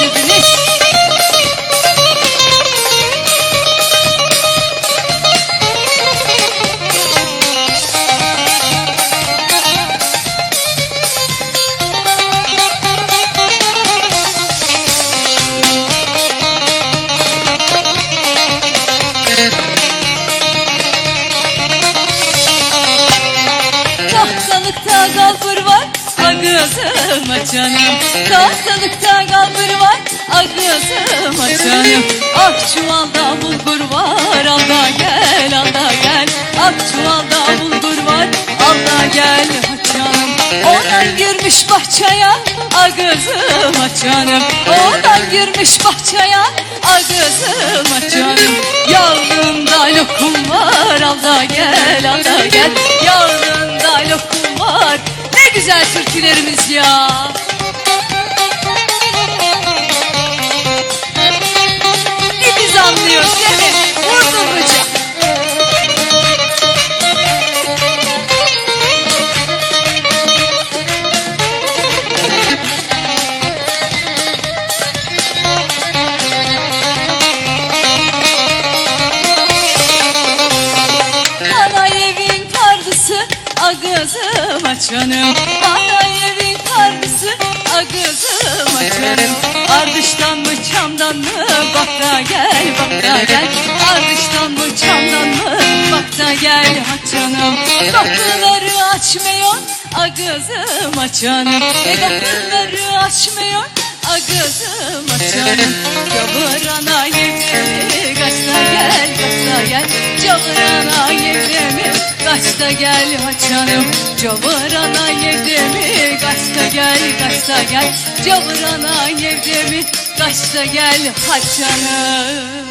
getirdiniz. Tahtalıkta kalbur var Ağzıma canım Tahtalıkta kalbur var Ağzıma canım Ah çuvalda bulgur var Al da gel al da gel. Ah çuvalda bulgur var Al da gel canım Oğlan girmiş bahçeye Ağzıma canım Oğlan girmiş bahçeye Ağzıma canım Yavrum lokum var Al da gel güzel türkülerimiz ya kardısı Ağzıma canım. Ana evin kardısı Ağzıma canım. Ardıştan mı çamdan mı? Bak da gel bak da gel. Ardıştan mı çamdan mı? Bak da gel ha canım. Kapıları açmıyor Ağzıma canım. E kapıları açmıyor Ağzıma canım. Yavrana yememi Kaçta gel kaçta gel. Yememi Kaçta gel ha canım Cavrana yememi Kaçta gel kaçta gel Cavrana yememi Kaçta gel ha canım